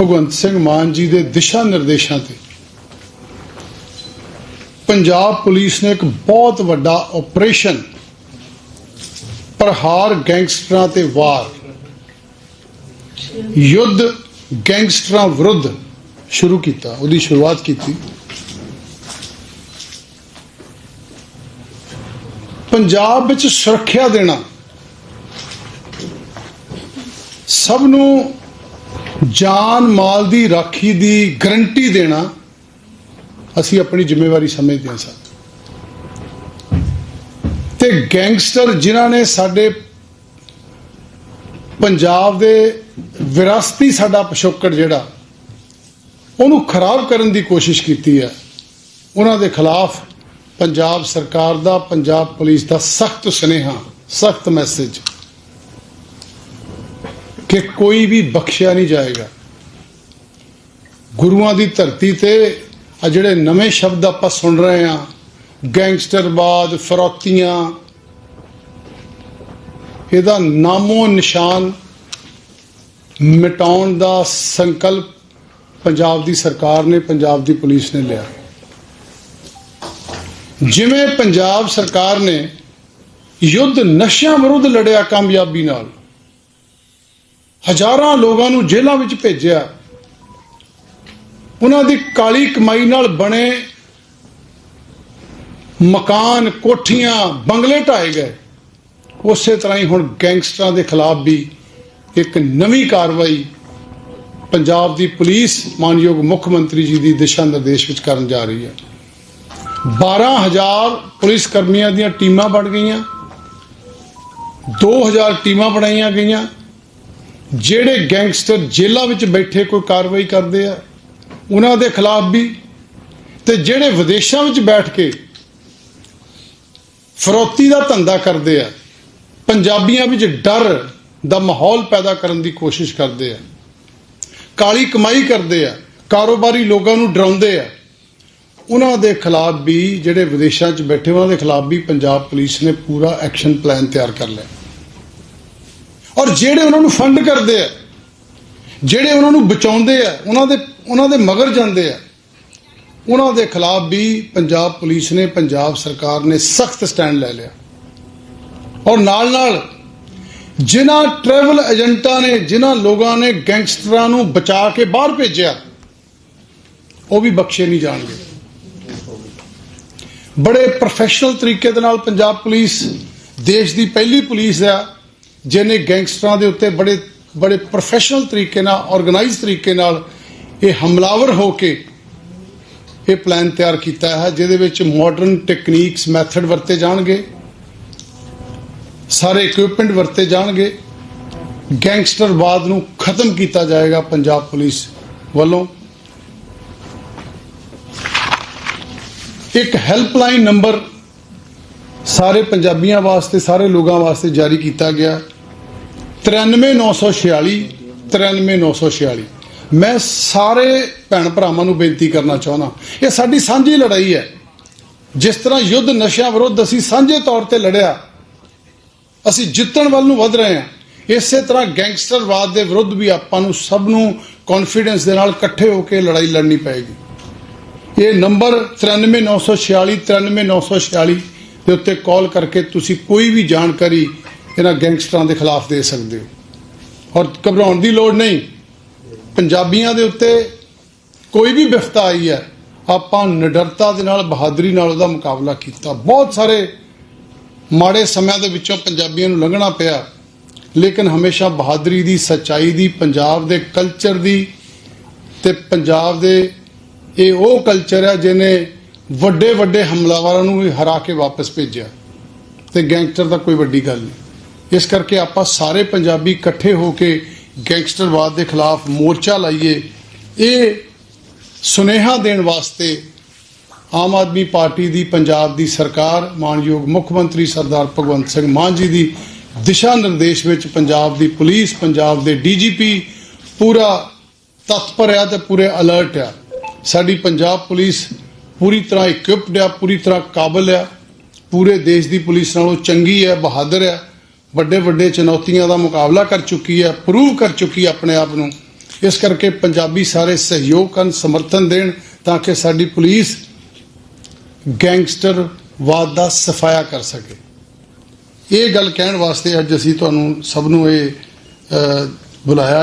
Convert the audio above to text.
ਭਗਵੰਤ ਸਿੰਘ ਮਾਨ ਜੀ ਦੇ ਦਿਸ਼ਾ ਨਿਰਦੇਸ਼ਾਂ ਤੇ। ਪੰਜਾਬ ਪੁਲਿਸ ਨੇ ਇੱਕ ਬਹੁਤ ਵੱਡਾ ਆਪਰੇਸ਼ਨ ਪ੍ਰਹਾਰ ਗੈਂਗਸਟਰਾਂ ਤੇ ਵਾਰ, ਯੁੱਧ ਗੈਂਗਸਟਰਾਂ ਵਿਰੁੱਧ ਸ਼ੁਰੂ ਕੀਤਾ, ਉਹਦੀ ਸ਼ੁਰੂਆਤ ਕੀਤੀ। ਪੰਜਾਬ ਵਿੱਚ ਸੁਰੱਖਿਆ ਦੇਣਾ, ਸਭ ਨੂੰ ਜਾਨ ਮਾਲ ਦੀ ਰਾਖੀ ਦੀ ਗਰੰਟੀ ਦੇਣਾ ਅਸੀਂ ਆਪਣੀ ਜ਼ਿੰਮੇਵਾਰੀ ਸਮਝਦੇ ਹਾਂ ਸਰ। ਤੇ ਗੈਂਗਸਟਰ ਜਿਨ੍ਹਾਂ ਨੇ ਸਾਡੇ ਪੰਜਾਬ ਦੇ ਵਿਰਾਸਤੀ ਸਾਡਾ ਪਿਛੋਕੜ ਜਿਹੜਾ, ਉਹਨੂੰ ਖਰਾਬ ਕਰਨ ਦੀ ਕੋਸ਼ਿਸ਼ ਕੀਤੀ ਹੈ। ਉਹਨਾਂ ਦੇ ਖਿਲਾਫ ਪੰਜਾਬ ਸਰਕਾਰ ਦਾ, ਪੰਜਾਬ ਪੁਲਿਸ ਦਾ ਸਖਤ ਸੁਨੇਹਾ, ਸਖਤ ਮੈਸੇਜ। ਕਿ ਕੋਈ ਵੀ ਬਖਸ਼ਿਆ ਨਹੀਂ ਜਾਏਗਾ। ਗੁਰੂਆਂ ਦੀ ਧਰਤੀ ਤੇ ਆ ਜਿਹੜੇ ਨਵੇਂ ਸ਼ਬਦ ਆਪਾਂ ਸੁਣ ਰਹੇ ਹਾਂ ਗੈਂਗਸਟਰਵਾਦ ਫਰੋਤੀਆਂ, ਇਹਦਾ ਨਾਮੋ ਨਿਸ਼ਾਨ ਮਿਟਾਉਣ ਦਾ ਸੰਕਲਪ ਪੰਜਾਬ ਦੀ ਸਰਕਾਰ ਨੇ, ਪੰਜਾਬ ਦੀ ਪੁਲਿਸ ਨੇ ਲਿਆ। ਜਿਵੇਂ ਪੰਜਾਬ ਸਰਕਾਰ ਨੇ ਯੁੱਧ ਨਸ਼ਿਆਂ ਵਿਰੁੱਧ ਲੜਿਆ ਕਾਮਯਾਬੀ ਨਾਲ ਹਜ਼ਾਰਾਂ ਲੋਕਾਂ ਨੂੰ ਜੇਲ੍ਹਾਂ ਵਿੱਚ ਭੇਜਿਆ। ਉਹਨਾਂ ਦੀ ਕਾਲੀ ਕਮਾਈ ਨਾਲ ਬਣੇ ਮਕਾਨ, ਕੋਠੀਆਂ, ਬੰਗਲੇ ਢਾਏ ਗਏ। ਉਸੇ ਤਰ੍ਹਾਂ ਹੀ ਹੁਣ ਗੈਂਗਸਟਰਾਂ ਦੇ ਖਿਲਾਫ ਵੀ ਇੱਕ ਨਵੀਂ ਕਾਰਵਾਈ ਪੰਜਾਬ ਦੀ ਪੁਲਿਸ ਮਾਨਯੋਗ ਮੁੱਖ ਮੰਤਰੀ ਜੀ ਦੀ ਦਿਸ਼ਾ ਨਿਰਦੇਸ਼ ਵਿੱਚ ਕਰਨ ਜਾ ਰਹੀ ਹੈ। 12000 ਪੁਲਿਸ ਕਰਮੀਆਂ ਦੀਆਂ ਟੀਮਾਂ ਬਣ ਗਈਆਂ। 2000 ਟੀਮਾਂ ਬਣਾਈਆਂ ਗਈਆਂ। ਜਿਹੜੇ ਗੈਂਗਸਟਰ ਜੇਲ੍ਹਾਂ ਵਿੱਚ ਬੈਠੇ ਕੋਈ ਕਾਰਵਾਈ ਕਰਦੇ ਆ, ਉਹਨਾਂ ਦੇ ਖਿਲਾਫ ਵੀ, ਤੇ ਜਿਹੜੇ ਵਿਦੇਸ਼ਾਂ ਵਿੱਚ ਬੈਠ ਕੇ ਫਰੋਤੀ ਦਾ ਧੰਦਾ ਕਰਦੇ ਆ, ਪੰਜਾਬੀਆਂ ਵਿੱਚ ਡਰ ਦਾ ਮਾਹੌਲ ਪੈਦਾ ਕਰਨ ਦੀ ਕੋਸ਼ਿਸ਼ ਕਰਦੇ ਆ, ਕਾਲੀ ਕਮਾਈ ਕਰਦੇ ਆ, ਕਾਰੋਬਾਰੀ ਲੋਕਾਂ ਨੂੰ ਡਰਾਉਂਦੇ ਆ, ਉਹਨਾਂ ਦੇ ਖਿਲਾਫ ਵੀ, ਜਿਹੜੇ ਵਿਦੇਸ਼ਾਂ 'ਚ ਬੈਠੇ, ਉਹਨਾਂ ਦੇ ਖਿਲਾਫ ਵੀ ਪੰਜਾਬ ਪੁਲਿਸ ਨੇ ਪੂਰਾ ਐਕਸ਼ਨ ਪਲਾਨ ਤਿਆਰ ਕਰ ਲਿਆ। ਔਰ ਜਿਹੜੇ ਉਹਨਾਂ ਨੂੰ ਫੰਡ ਕਰਦੇ ਆ, ਜਿਹੜੇ ਉਹਨਾਂ ਨੂੰ ਬਚਾਉਂਦੇ ਆ, ਉਹਨਾਂ ਦੇ ਉਹਨਾਂ ਦੇ ਮਗਰ ਜਾਂਦੇ ਆ, ਉਹਨਾਂ ਦੇ ਖਿਲਾਫ ਵੀ ਪੰਜਾਬ ਪੁਲਿਸ ਨੇ, ਪੰਜਾਬ ਸਰਕਾਰ ਨੇ ਸਖਤ ਸਟੈਂਡ ਲੈ ਲਿਆ। ਔਰ ਨਾਲ ਨਾਲ ਜਿਨ੍ਹਾਂ ਟਰੈਵਲ ਏਜੰਟਾਂ ਨੇ, ਜਿਨ੍ਹਾਂ ਲੋਕਾਂ ਨੇ ਗੈਂਗਸਟਰਾਂ ਨੂੰ ਬਚਾ ਕੇ ਬਾਹਰ ਭੇਜਿਆ, ਉਹ ਵੀ ਬਖਸ਼ੇ ਨਹੀਂ ਜਾਣਗੇ। ਬੜੇ ਪ੍ਰੋਫੈਸ਼ਨਲ ਤਰੀਕੇ ਦੇ ਨਾਲ ਪੰਜਾਬ ਪੁਲਿਸ ਦੇਸ਼ ਦੀ ਪਹਿਲੀ ਪੁਲਿਸ ਆ ਜਿਹਨੇ ਗੈਂਗਸਟਰਾਂ ਦੇ ਉੱਤੇ ਬੜੇ ਬੜੇ ਪ੍ਰੋਫੈਸ਼ਨਲ ਤਰੀਕੇ ਨਾਲ ਆਰਗੇਨਾਈਜ਼ ਤਰੀਕੇ ਨਾਲ ਇਹ ਹਮਲਾਵਰ ਹੋ ਕੇ ਇਹ ਪਲਾਨ ਤਿਆਰ ਕੀਤਾ ਹੈ, ਜਿਹਦੇ ਵਿੱਚ ਮਾਡਰਨ ਟੈਕਨੀਕਸ ਮੈਥਡ ਵਰਤੇ ਜਾਣਗੇ, ਸਾਰੇ ਇਕਵਿਪਮੈਂਟ ਵਰਤੇ ਜਾਣਗੇ ਗੈਂਗਸਟਰਵਾਦ ਨੂੰ ਖਤਮ ਕੀਤਾ ਜਾਏਗਾ ਪੰਜਾਬ ਪੁਲਿਸ ਵੱਲੋਂ। ਇੱਕ ਹੈਲਪਲਾਈਨ ਨੰਬਰ ਸਾਰੇ ਪੰਜਾਬੀਆਂ ਵਾਸਤੇ, ਸਾਰੇ ਲੋਕਾਂ ਵਾਸਤੇ ਜਾਰੀ ਕੀਤਾ ਗਿਆ। 93946 93946 ਮੈਂ ਸਾਰੇ ਭੈਣ ਭਰਾਵਾਂ ਨੂੰ ਬੇਨਤੀ ਕਰਨਾ ਚਾਹੁੰਦਾ ਇਹ ਸਾਡੀ ਸਾਂਝੀ ਲੜਾਈ ਹੈ। ਜਿਸ ਤਰ੍ਹਾਂ ਯੁੱਧ ਨਸ਼ਿਆਂ ਵਿਰੁੱਧ ਅਸੀਂ ਸਾਂਝੇ ਤੌਰ ਤੇ ਲੜਿਆ, ਅਸੀਂ ਜਿੱਤਣ ਵੱਲ ਨੂੰ ਵਧ ਰਹੇ ਹਾਂ। ਇਸੇ ਤਰ੍ਹਾਂ ਗੈਂਗਸਟਰਵਾਦ ਦੇ ਵਿਰੁੱਧ ਵੀ ਆਪਾਂ ਨੂੰ ਸਭ ਨੂੰ ਕੌਨਫੀਡੈਂਸ ਦੇ ਨਾਲ ਇਕੱਠੇ ਹੋ ਕੇ ਲੜਾਈ ਲੜਨੀ ਪਏਗੀ। ਇਹ ਨੰਬਰ 93946 93946 ਦੇ ਉੱਤੇ ਕਾਲ ਕਰਕੇ ਤੁਸੀਂ ਕੋਈ ਵੀ ਜਾਣਕਾਰੀ ਇਹਨਾਂ ਗੈਂਗਸਟਰਾਂ ਦੇ ਖਿਲਾਫ ਦੇ ਸਕਦੇ ਹੋ। ਔਰ ਘਬਰਾਉਣ ਦੀ ਲੋੜ ਨਹੀਂ। ਪੰਜਾਬੀਆਂ ਦੇ ਉੱਤੇ ਕੋਈ ਵੀ ਵਿਫਤਾ ਆਈ ਹੈ, ਆਪਾਂ ਨਿਡਰਤਾ ਦੇ ਨਾਲ, ਬਹਾਦਰੀ ਨਾਲ ਉਹਦਾ ਮੁਕਾਬਲਾ ਕੀਤਾ। ਬਹੁਤ ਸਾਰੇ ਮਾੜੇ ਸਮਿਆਂ ਦੇ ਵਿੱਚੋਂ ਪੰਜਾਬੀਆਂ ਨੂੰ ਲੰਘਣਾ ਪਿਆ। ਲੇਕਿਨ ਹਮੇਸ਼ਾ ਬਹਾਦਰੀ ਦੀ, ਸੱਚਾਈ ਦੀ, ਪੰਜਾਬ ਦੇ ਕਲਚਰ ਦੀ ਤੇ ਪੰਜਾਬ ਦੇ ਇਹ ਉਹ ਕਲਚਰ ਹੈ ਜਿਹਨੇ ਵੱਡੇ ਵੱਡੇ ਹਮਲਾਵਰਾਂ ਨੂੰ ਵੀ ਹਰਾ ਕੇ ਵਾਪਸ ਭੇਜਿਆ। ਤੇ ਗੈਂਗਸਟਰ ਦਾ ਕੋਈ ਵੱਡੀ ਗੱਲ ਨਹੀਂ। ਇਸ ਕਰਕੇ ਆਪਾਂ ਸਾਰੇ ਪੰਜਾਬੀ ਇਕੱਠੇ ਹੋ ਕੇ ਗੈਂਗਸਟਰਵਾਦ ਦੇ ਖਿਲਾਫ ਮੋਰਚਾ ਲਾਈਏ। ਇਹ ਸੁਨੇਹਾ ਦੇਣ ਵਾਸਤੇ ਆਮ ਆਦਮੀ ਪਾਰਟੀ ਦੀ, ਪੰਜਾਬ ਦੀ ਸਰਕਾਰ, ਮਾਨਯੋਗ ਮੁੱਖ ਮੰਤਰੀ ਸਰਦਾਰ ਭਗਵੰਤ ਸਿੰਘ ਮਾਨ ਜੀ ਦੀ ਦਿਸ਼ਾ ਨਿਰਦੇਸ਼ ਵਿੱਚ ਪੰਜਾਬ ਦੀ ਪੁਲਿਸ, ਪੰਜਾਬ ਦੇ ਡੀਜੀਪੀ ਪੂਰਾ ਤਤਪਰ ਆ ਤੇ ਪੂਰੇ ਅਲਰਟ ਆ। ਸਾਡੀ ਪੰਜਾਬ ਪੁਲਿਸ ਪੂਰੀ ਤਰ੍ਹਾਂ ਇਕਵਿਪਡ ਆ, ਪੂਰੀ ਤਰ੍ਹਾਂ ਕਾਬਲ ਆ। ਪੂਰੇ ਦੇਸ਼ ਦੀ ਪੁਲਿਸ ਨਾਲੋਂ ਚੰਗੀ ਹੈ ਬਹਾਦਰ ਹੈ ਵੱਡੇ ਵੱਡੇ ਚੁਣੌਤੀਆਂ ਦਾ ਮੁਕਾਬਲਾ ਕਰ ਚੁੱਕੀ ਹੈ ਪ੍ਰੂਵ ਕਰ ਚੁੱਕੀ ਹੈ ਆਪਣੇ ਆਪ ਨੂੰ। ਇਸ ਕਰਕੇ ਪੰਜਾਬੀ ਸਾਰੇ ਸਹਿਯੋਗ ਕਰਨ, ਸਮਰਥਨ ਦੇਣ ਤਾਂ ਕਿ ਸਾਡੀ ਪੁਲਿਸ ਗੈਂਗਸਟਰ ਵਾਦ ਦਾ ਸਫਾਇਆ ਕਰ ਸਕੇ। ਇਹ ਗੱਲ ਕਹਿਣ ਵਾਸਤੇ ਅੱਜ ਅਸੀਂ ਤੁਹਾਨੂੰ ਸਭ ਨੂੰ ਇਹ ਬੁਲਾਇਆ